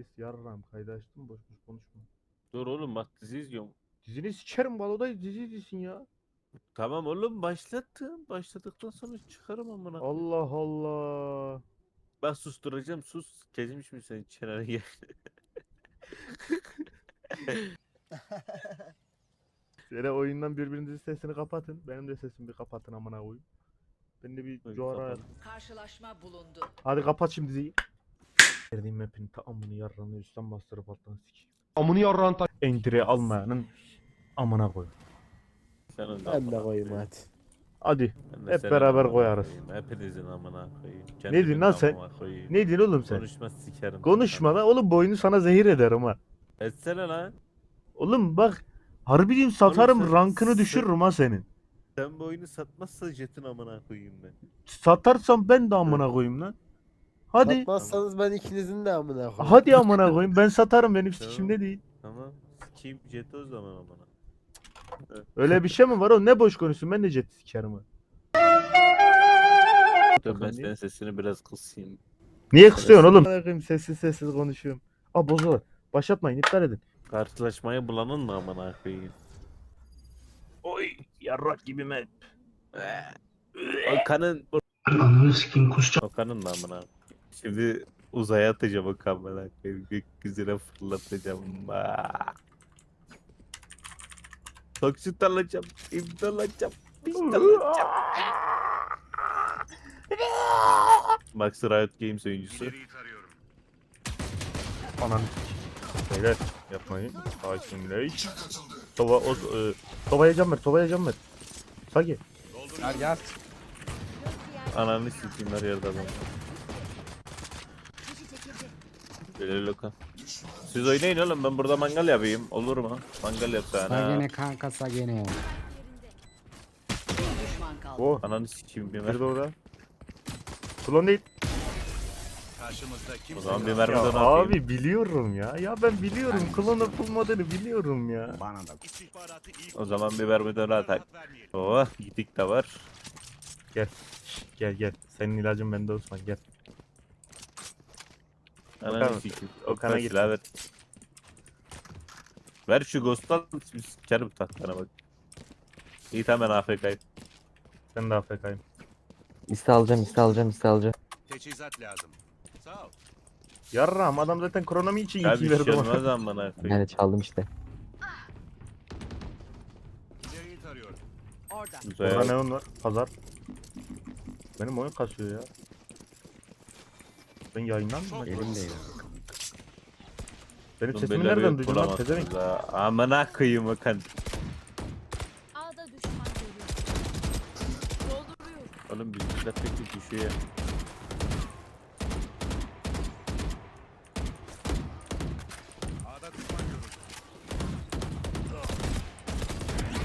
Ses yarram kaydı açtım boş boş konuşma. Dur oğlum bak dizi izliyorum. Dizini sikerim balodayız dizi dizisin ya. Tamam oğlum başlattım. Başladıktan sonra çıkarım amına. Allah Allah. Ben susturacağım sus. Kezmiş mi sen çeneni gel. Şöyle oyundan birbirinizin sesini kapatın. Benim de sesimi bir kapatın amına koyayım. Ben de bir Hadi kapat. Karşılaşma bulundu. Hadi kapat şimdi diziyi. Verdiğim map'in tamamını yarranı üstten bastırıp alttan sikeyim. Amını yarran tak. Entry almayanın amına koy. Senin de Ben de amına koyayım hadi. Hadi. Ben de Hep senin beraber amına koyarız. koyayım. Hepinizin amına koyayım. Kendimin lan sen? amına koyayım. Ne diyorsun oğlum sen? Konuşma sikerim. Konuşma lan oğlum bu oyunu sana zehir ederim ha. Etsene lan. Oğlum bak harbi diyeyim satarım sen- rankını sen- düşürürüm ha senin. Sen bu oyunu satmazsa jetin amına koyayım ben. Satarsam ben de amına koyayım lan. Hadi. Satmazsanız ben ikinizin de amına koyayım. Hadi amına koyayım ben satarım benim Tamam. sikimde değil. Tamam. Sikeyim jeti o zaman amına. Öyle bir şey mi var o ne boş konuşuyorsun ben de jet sikerim ha. Dur ben senin sesini biraz kısayım. Niye kısıyorsun oğlum? Amına koyayım, Sessiz sessiz konuşuyorum. Aa bozular. Başlatmayın iptal edin. Karşılaşmayı bulanın mı amına koyayım? Oy yarrak gibi map. Okan'ın Ananı sikeyim kusacağım. Okan'ın da amına. Şimdi uzaya atacağım o kamera koyayım. Gökyüzüne fırlatacağım. Toksit alacağım. İmdal alacağım. Pistol alacağım. Max Riot Games oyuncusu. Anan. Beyler yapmayın. Sakinleş. Tova o e, Tova'ya can ver. Tova'ya can ver. Sagi. Gel gel. Ananı sikeyim her yerde adam. Böyle loka. Siz oynayın oğlum ben burada mangal yapayım. Olur mu? Mangal yapsana. Sagene kanka sagene. Bir düşman kaldı. O. Ananı sikeyim bir Nerede mermi. orada? Klon değil. O zaman bir mermi Ya daha atayım. abi biliyorum ya. Ya ben biliyorum. Klon yapılmadığını biliyorum ya. Bana da. O zaman bir mermi daha atak. Oh gidik de var. Gel gel. Senin ilacın bende Osman gel. Ananı Okan- sikeyim. Okan'a Okan git. silah ver. Ver şu ghost'tan sikerim tahtana bak. İyi tamam ben AFK'yim. Ben de AFK'yim. İste alacağım, iste alacağım, iste alacağım. Teçhizat lazım. Sağ ol. Yarram adam zaten kronomi için Ya iki bir şey verdi olmaz bana. amına Ben koyayım. de çaldım işte. İleriyi tarıyorum. Orada. Burada Uzaya neon var. Pazar. Benim oyun kasıyor ya. Ben yayından mı? Elimdeydi. Benim Oğlum sesimi nereden duydun lan pezevenk? Amına koyayım Okan. A'da düşman. Dolduruyor. Oğlum bizimkiler tek tek düşüyor ya.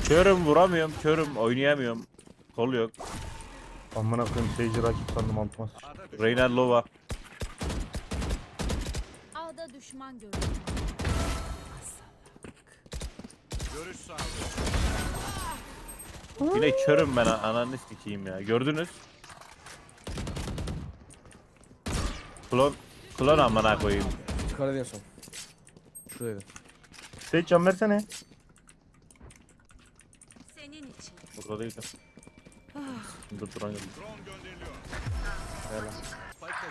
Körüm vuramıyorum, körüm oynayamıyorum. Kol yok. Amına koyayım seyirci rakip sandım altıma. Reyna Lova. Düşman görüyor. Görüş sağlıyorum. Yine körüm ben ananı sikeyim ya. Gördünüz? Klon, klon amına koyayım. Yukarı diyorsun. Şuradaydı. Seyirci can versene. Senin için. Burada değil de. Dur duran geldi. Drone gönderiliyor. Spike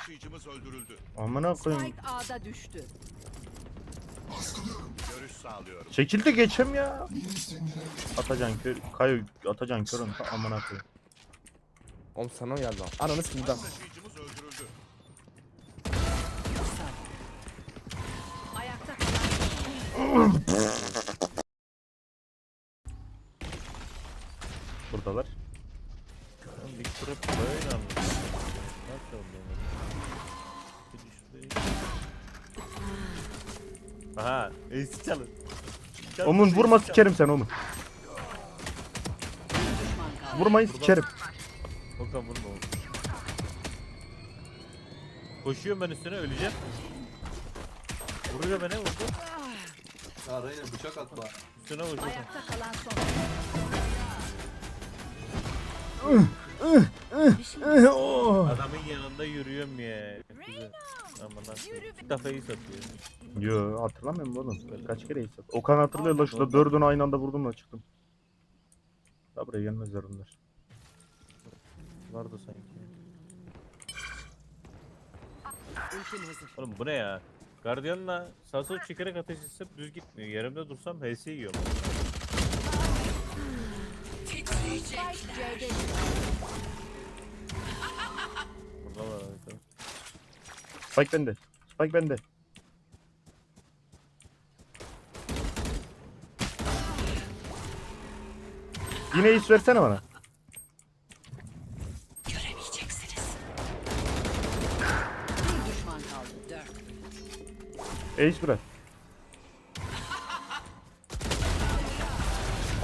taşıyıcımız öldürüldü. Amına koyayım. Spike A'da düştü. Görüş sağlıyorum. Çekil de geçem ya. Atacan kör. Kayo atacan körün. Ta Amına koyayım. Oğlum sana mı geldi lan? Ananı sikeyim buradan. Taşıyıcımız öldürüldü. Ayakta kalan Omun vurma sikerim sen Omun. Vurmayı sikerim. Okan vurma oğlum. Koşuyorum ben üstüne öleceğim. Vuruyor beni vurdu. Ya Reyna bıçak atma. Üstüne vurdu. Ayakta kalan son. Adamın yanında yürüyorum ya. Güzel. Bir defa iyi satıyor. Yo hatırlamıyorum oğlum. Kaç kere hisset. Okan hatırlıyor la şurada dördünü aynı anda vurdum da çıktım. Da buraya gelmezler onlar. Vardı sanki. Ultim hazır. Oğlum bu ne ya? Guardian'la sağ sol çekerek ateş etsem düz gitmiyor. Yerimde dursam HS yiyorum. Burada var. Spike bende. Spike bende. Yine is versene bana. bir düşman kaldı. Dört. Ace bırak.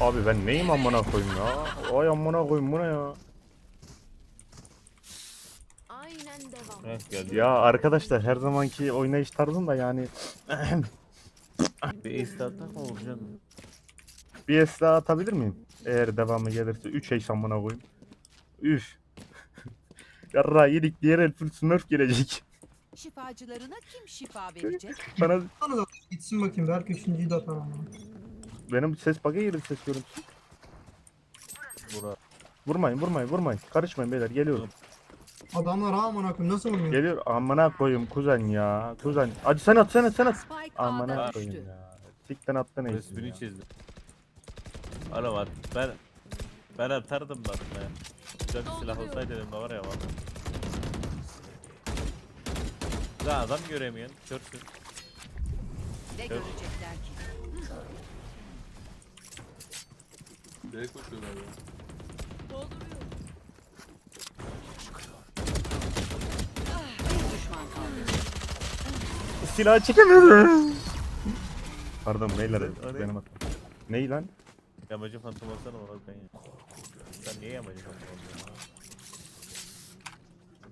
Abi ben neyim amına koyayım ya? Ay amına koyayım bu ne ya? Aynen devam. Heh geldi. Ya arkadaşlar her zamanki oynayış tarzım da yani Bir ace daha atak mı? Bir es daha atabilir miyim? Eğer devamı gelirse 3 ace amına koyayım. Üf. Yarra yedik diğer el full smurf gelecek. Şifacılarına kim şifa verecek? Bana Gitsin bakayım belki üçüncüyü de atar ama. benim ses bug'a girdi ses görüntüsü. Bura. Vurmayın vurmayın vurmayın. Karışmayın beyler geliyorum. Adamlar ha amına koyayım nasıl vurmuyor? Geliyor amına koyayım kuzen ya. Kuzen. Hadi sen at sen at sen at. Spike Amına koyayım düştü. ya. Sikten attın ace'ini Resmini ya. çizdim. Ana var. Ben ben atardım ben be. Güzel bir silah olsaydı elimde var ya valla. Daha adam göremeyen körsün. Ne görecekler ki? B'ye koşuyorlar ya. Bir düşman kaldı. Silah çekemiyorum. Pardon beyler benim hatam. Ney lan? Yamacı fantom olsana ona ben ya. Sen niye yamacı fantom oluyorsun ha?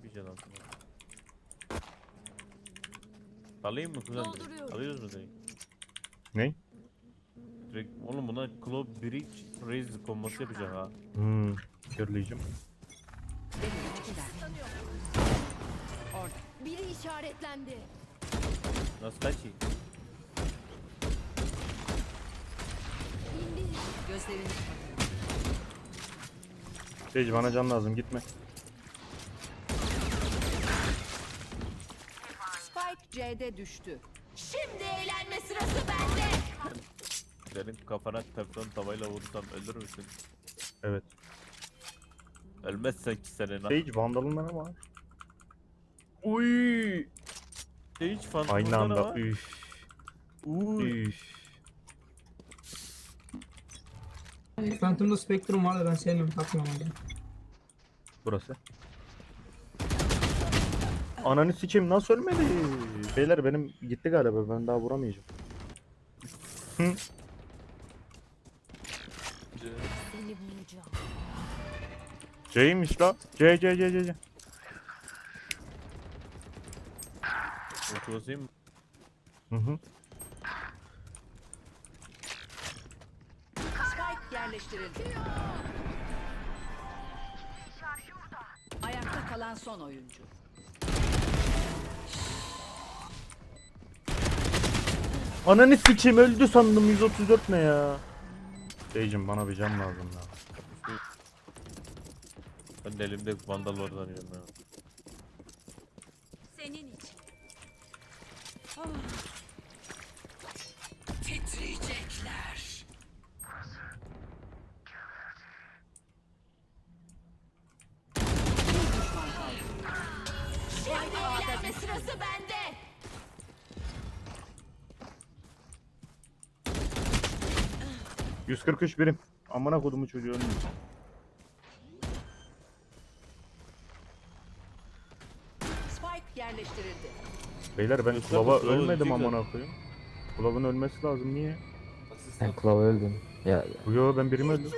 Bir şey ha. Alayım mı kuzen direkt? Alıyoruz mu direkt? Ney? Direkt oğlum buna Claw Bridge Raise kombosu yapacak ha. Hmm. Körleyeceğim. Biri işaretlendi. Nasıl kaçayım? Gözlerini Sage bana can lazım gitme. Spike C'de düştü. Şimdi eğlenme sırası bende. Senin kafana teflon tavayla vursam ölür müsün? Evet. Ölmezsen ki senin ha. Sage vandalında ne var? Uy. Hiç fantomda Aynı anda var? üf Uy. üf. Phantom'da Spectrum var da ben sevmiyorum takmıyorum onu. Burası. Ananı sikeyim nasıl ölmedi? Beyler benim gitti galiba ben daha vuramayacağım. Hı. C'ymiş la. C C C C C. Ulti basayım mı? Hı hı. Spike yerleştirildi. Ayakta kalan son oyuncu. Ananı sikeyim öldü sandım 134 ne ya? Sage'im bana bir can lazım ya. Ben de elimde vandal oranıyorum ya. 143 birim. Amına kodumu çocuğu. Spike yerleştirildi. Beyler ben Kulava bu Kulava ölmedim ölecek amına koyayım. Kulavın ölmesi lazım niye? Sen kulava öldün. Ya Yo ben birimi öldüm.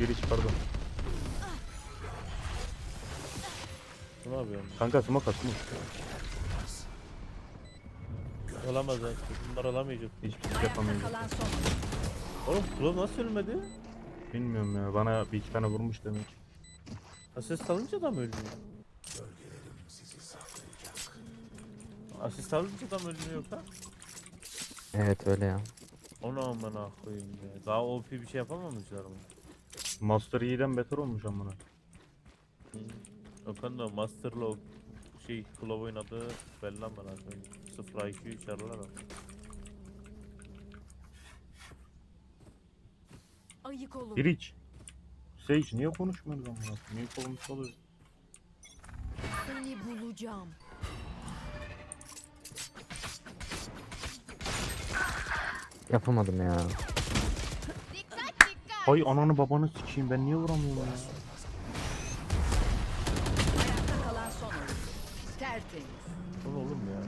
Biri pardon. Ne yapıyorsun? Kanka smoke at smoke. Olamaz ha. Bunlar olamayacak. Hiçbir şey Ayakta yapamayacağım. kalan son oyuncu. Oğlum Klo nasıl ölmedi? Bilmiyorum ya bana bir iki tane vurmuş demek. Asist alınca da mı ölmüyor? Asist alınca da mı ölmüyor lan? Evet öyle ya. Onu amına koyayım ya. Daha OP bir şey yapamamışlar mı? Master Yi'den beter olmuş amına. Okan da Master'la o şey Claw oynadığı belli amına koyayım. 0 IQ çarlar ama. Ayık olun. Biriç. Sage niye konuşmuyoruz amına? Niye konuşmuş oluyor? Seni bulacağım. Yapamadım ya. Hay ananı babanı sikeyim ben niye vuramıyorum ya? Ayakta kalan son. Tertemiz. Bu ne oğlum ya?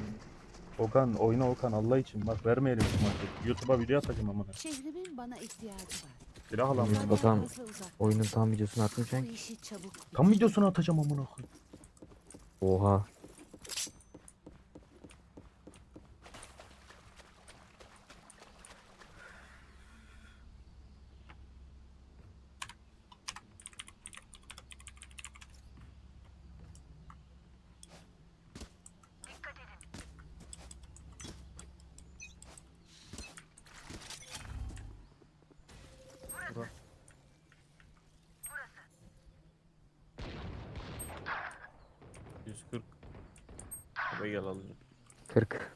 Okan oyna Okan Allah için bak vermeyelim şu maçı. YouTube'a video atacağım amına. Şehrimin bana ihtiyacı var. Silah Batuhan Fazla uzak. oyunun tam videosunu atmayacaksın. Tam videosunu atacağım amına koyayım. Oha. Burası. 140. Eve gel alacağım. 40.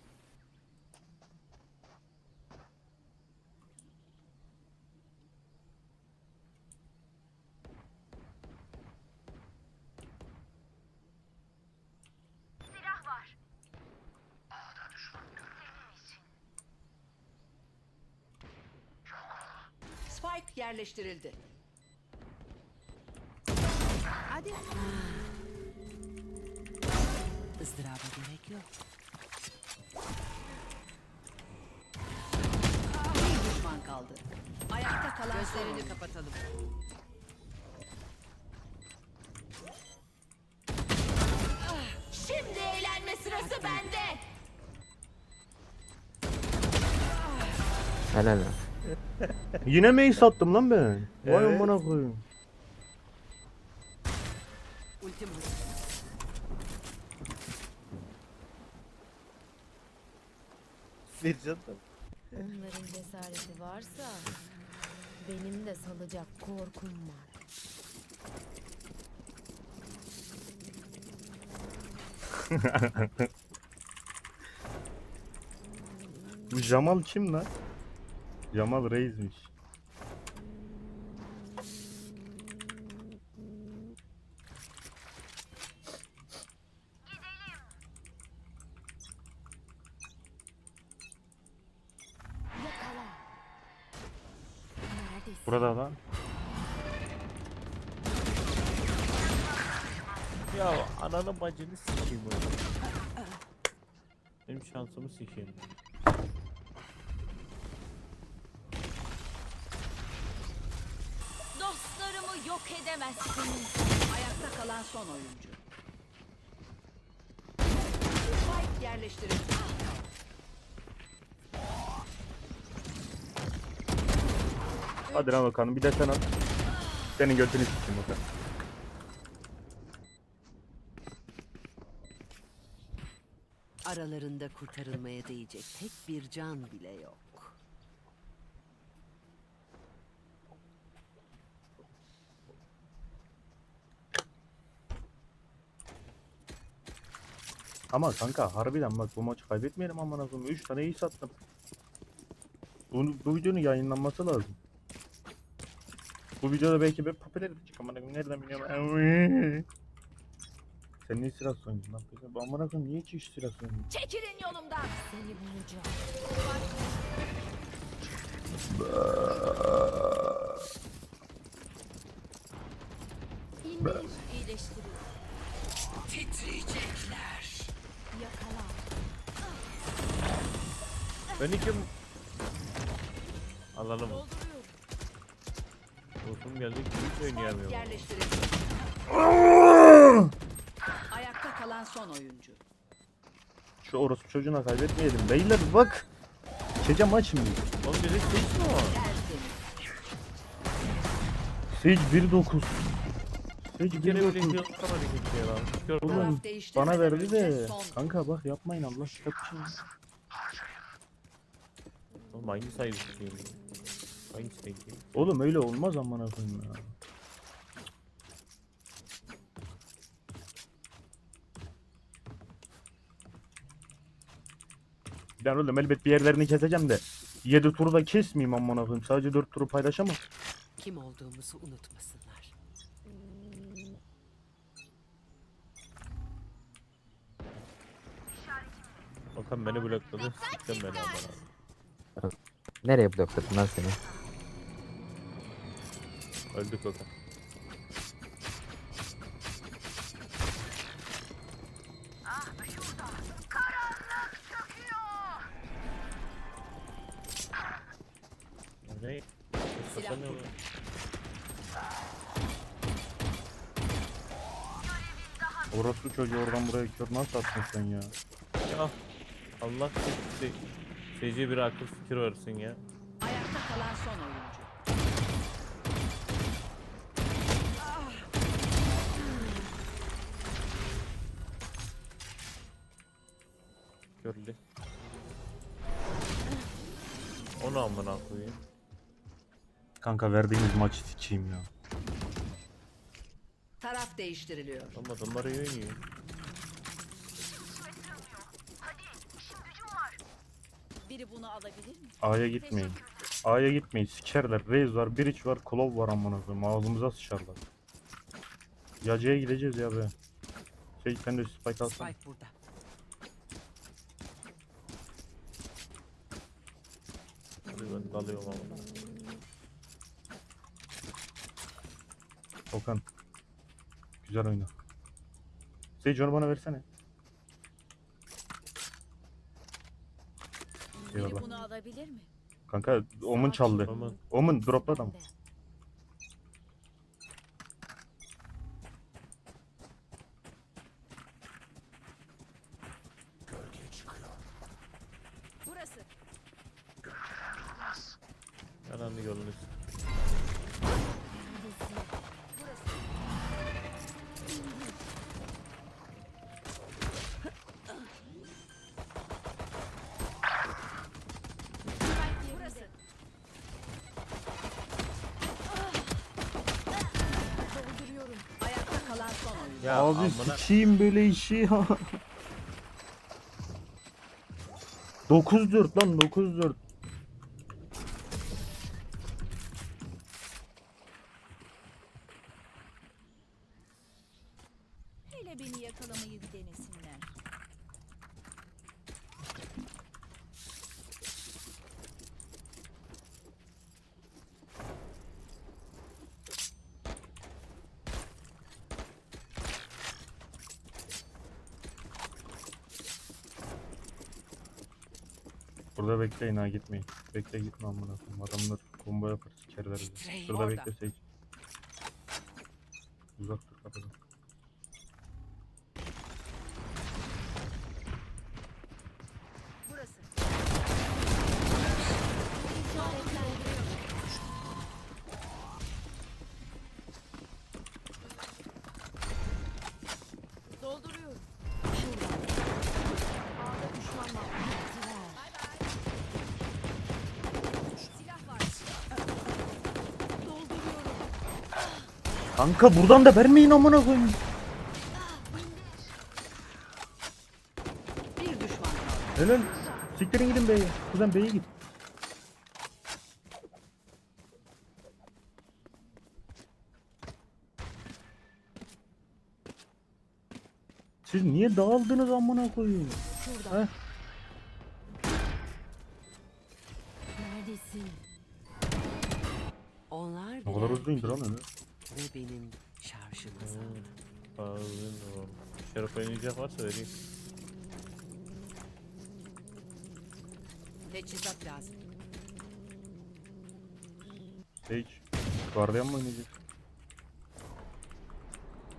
Spike yerleştirildi. Hadi. Izdıraba gerek yok. Bir düşman kaldı. Ayakta kalan Gözlerini kapatalım. Şimdi eğlenme sırası bende. Helal lan. Yine mi ace attım lan ben? Vay Evet. amına koyayım. Ultim hazır. Vereceğim de. Onların cesareti varsa benim de salacak korkum var. Bu Jamal kim lan? Jamal Reis'miş. Yakala. Neredesin? Burada lan. Ya bacını sikeyim oğlum. Benim şansımı sikeyim. Dostlarımı yok edemezsiniz. Ayakta kalan son oyuncu. Spike yerleştirildi. Hadi lan bakalım bir de sen at. Senin götünü sikeyim Okan. Aralarında kurtarılmaya değecek tek bir can bile yok. Ama kanka harbiden bak bu maçı kaybetmeyelim amına koyayım. 3 tane iyi sattım. Bu, bu videonun yayınlanması lazım. Bu videoda belki bir popüler edecek amına. Nereden biliyorum? Sen niye silah oynuyorsun lan? Peki bu amına koyayım niye ki iş silah oynuyorsun? Çekilin yolumdan. Seni bulacağım. İndir, iyileştirir. Titriyecekler. Yakala. Ben kim? Alalım. Dostum geldik hiç oynayamıyorum. yerleştirildi. Kalan son oyuncu. Şu orospu çocuğuna kaybetmeyelim. Beyler bak. Çekeceğim maç şimdi. Oğlum direkt seç mi o? Tertemiz. Sage 1.9. Hiç Bir kere bile ya lan. Oğlum, Taraf değiştirmeden Bana verdi önce de. son. Kanka bak yapmayın Allah için. Oğlum hangi sayı tutayım? Hangi sayı? Oğlum öyle olmaz amına koyayım ya. Ben oğlum elbet bir yerlerini keseceğim de 7 turu da kesmeyeyim amına koyayım. Sadece 4 turu paylaşamam. Kim olduğumuzu unutmasınlar. Okan beni blokladı. Siktim beni amına. Nereye blokladın lan seni? Öldük Okan. Çocuğu oradan buraya kör nasıl attın sen ya? Ya Allah sizi Seyirciye bir akıl fikir versin ya. Ayakta kalan son oyuncu. Görüldü. Onu amına koyayım. Kanka verdiğiniz maçı sikeyim ya. Değiştiriliyor. Ama adamlar iyi oynuyor. Biri bunu alabilir mi? A'ya gitmeyin. A'ya gitmeyin. Sikerler. Reis var, Bridge var, Klov var amına koyayım. Ağzımıza sıçarlar. Ya C'ye gideceğiz ya be. Şey sen de spike alsana. Spike burada. Hadi ben dalıyorum ama. Okan. Güzel oyna. Sage onu bana versene. Biri Eyvallah. bunu alabilir mi? Kanka Omun çaldı. Aman. Omun dropla adam. Burası. Önemli yolunuz. Burası. Ya Abi amına sikeyim böyle işi ya. 9-4 lan 9-4. Hele beni yakalamayı bir denesinler. Burada bekleyin ha gitmeyin. Bekle gitme amına koyayım. Adamlar combo yapar sikerler bizi. Şurada orada. bekle Sage. Uzak dur kapıdan. Burası. Dolduruyorum. Ağda düşman var. Bay bay. Silah var. Dolduruyorum. Kanka buradan da vermeyin amına koyayım. Bir düşman kaldı. Helal. Siktirin gidin B'ye. Kuzen B'ye git. Siz niye dağıldınız amına koyayım? Şurada. Heh. Neredesin? Onlar Ne kadar hızlı indir lan öyle. Benim şarjımı saldı. Ağzın oğlum. Şerif oynayacak varsa vereyim. Teçhizat lazım. Sage. Gardiyan mı oynayacak?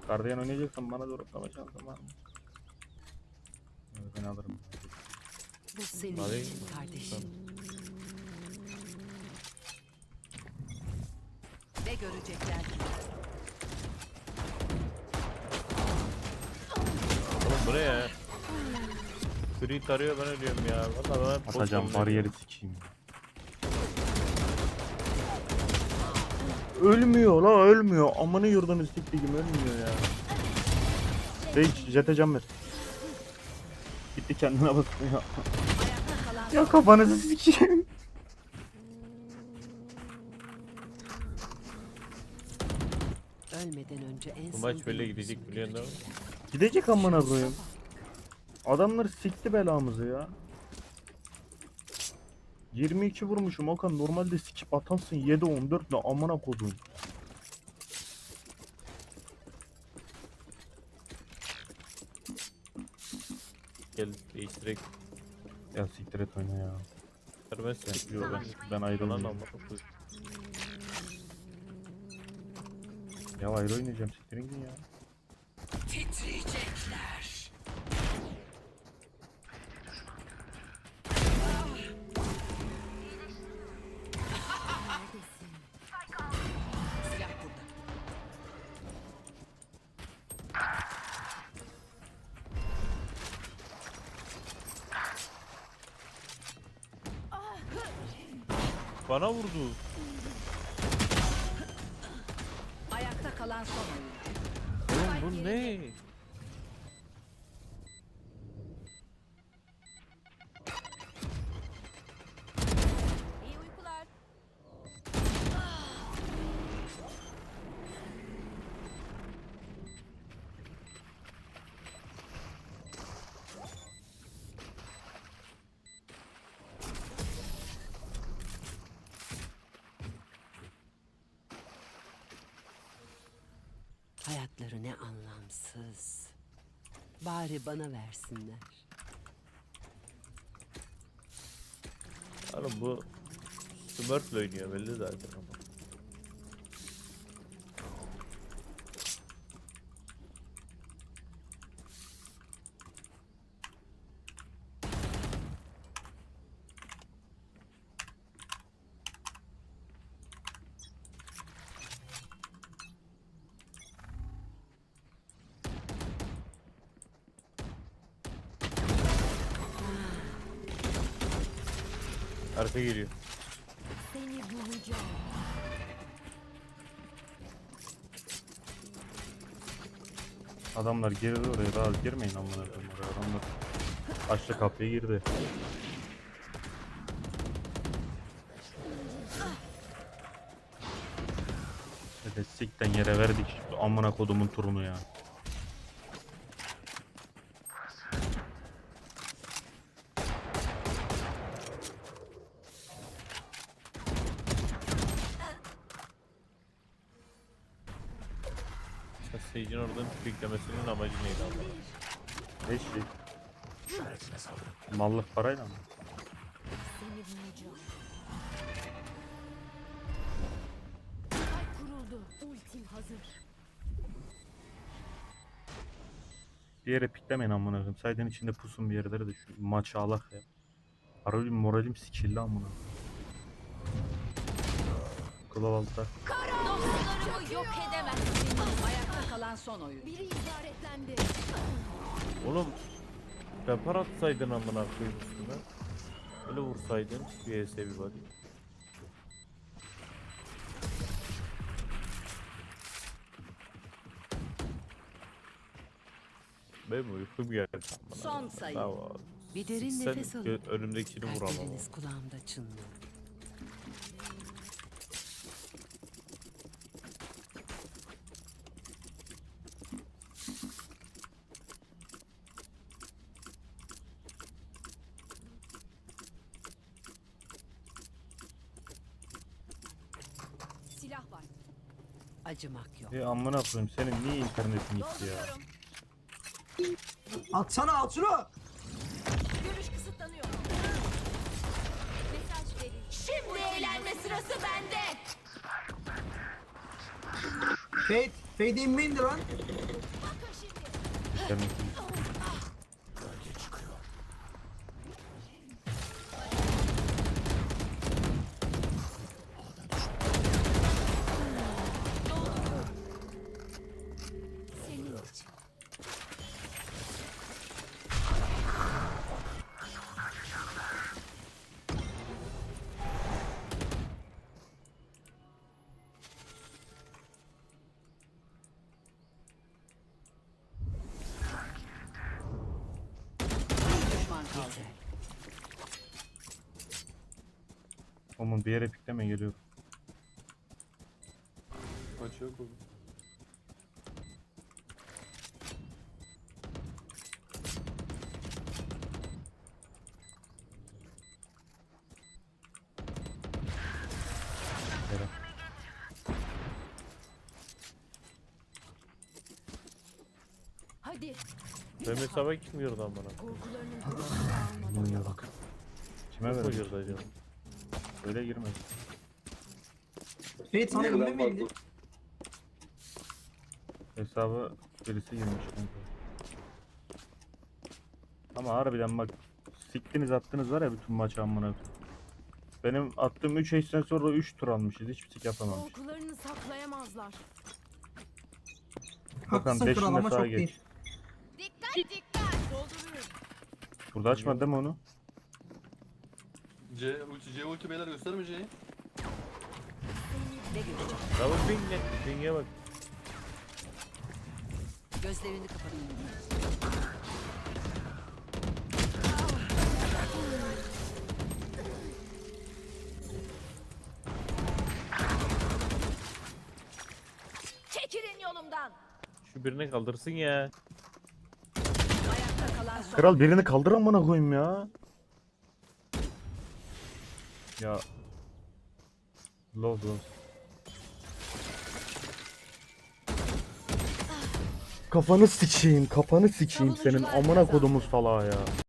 Gardiyan oynayacaksan bana doğru atlama şansın var mı? Evet, ben alırım. Bu senin Hadi. için kardeşim. Ne görecekler? Free tarıyor ben ölüyorum ya. Valla ben Atacağım pozisyonda bariyeri sikeyim. Ölmüyor la ölmüyor. Amına yurdunu siktiğim ölmüyor ya. Hiç jete can ver. Gitti kendine kalan ya kafanızı sikeyim. ölmeden önce en Bu maç böyle gidecek biliyorsun değil mi? Gidecek amına koyayım. Adamlar sikti belamızı ya. 22 vurmuşum Okan normalde sikip atansın 7 14 ne amına kodum. Gel değiştirek. Ya siktir et oyna ya. Vermezsen. Yok ben, ben Lan ayrılmıyorum. amına koyayım. Ya ayrı oynayacağım siktirin ya. titriyecekler. Bana vurdu. Hayatları ne anlamsız. Bari bana versinler. Oğlum bu Smurf'le oynuyor belli zaten ama. Arka geliyor. Seni bulacağım. Adamlar girdi oraya daha girmeyin amına koyayım oraya adamlar. Açtı kapıyı girdi. Hadi sikten yere verdik amına kodumun turunu ya. Piklemesinin amacı neydi ama? Ne şey? Mallık parayla mı? Seni bulacağım. Ay kuruldu. Ultim hazır. Bir yere piklemeyin amına koyayım. Sayden içinde pusun bir yerlere de şu maçı alak ya. Harbi moralim sikildi amına. Kulav altta. Dostlarımı yok edemezsin. Ayakta kalan son oyuncu. Biri işaretlendi. Oğlum Repar atsaydın amına koyayım üstüne. Öyle vursaydın bir ES bir body. Benim uykum geldi. Son sayı. Tamam. Bir derin Sen nefes alın. önümdekini vuramam. Kalpleriniz kulağımda çınlıyor. Silah var. Acımak yok. E amına koyayım senin niye internetin gitti ya? Atsana at şunu. Görüş kısıtlanıyor. Mesaj verin. Şimdi eğlenme sırası bende. Fade. Fade inme indi lan. Bakın şimdi. İnternetin geliyor. Açıyor kolu. Hadi. Benim hesaba kim girdi amına? Korkularının. Bunlara bak. Kime Kim ver? girdi acaba? Öyle girmez. Fate sana inme mi indi? Hesabı birisi girmiş kanka. Ama harbiden bak siktiniz attınız var ya bütün maçı amına. Benim attığım 3 eşten sonra 3 tur almışız. Hiçbir sik yapamamış. Korkularını saklayamazlar. Haklısın beşinde kral ama sağa çok geç. Dikkat değil. dikkat. Dolduruyorum. Burada açmadı değil mi onu? C ulti C ulti beyler gösterme C'yi. Ne görecek? Double ping ne? Ping'e bak. Gözlerini kapatın. Çekilin yolumdan. Şu birini kaldırsın ya. Ayakta kalan son. Kral birini kaldır amına koyayım ya. Ya. Love Kafanı sikeyim, kafanı sikeyim senin amına kodumuz salağı ya.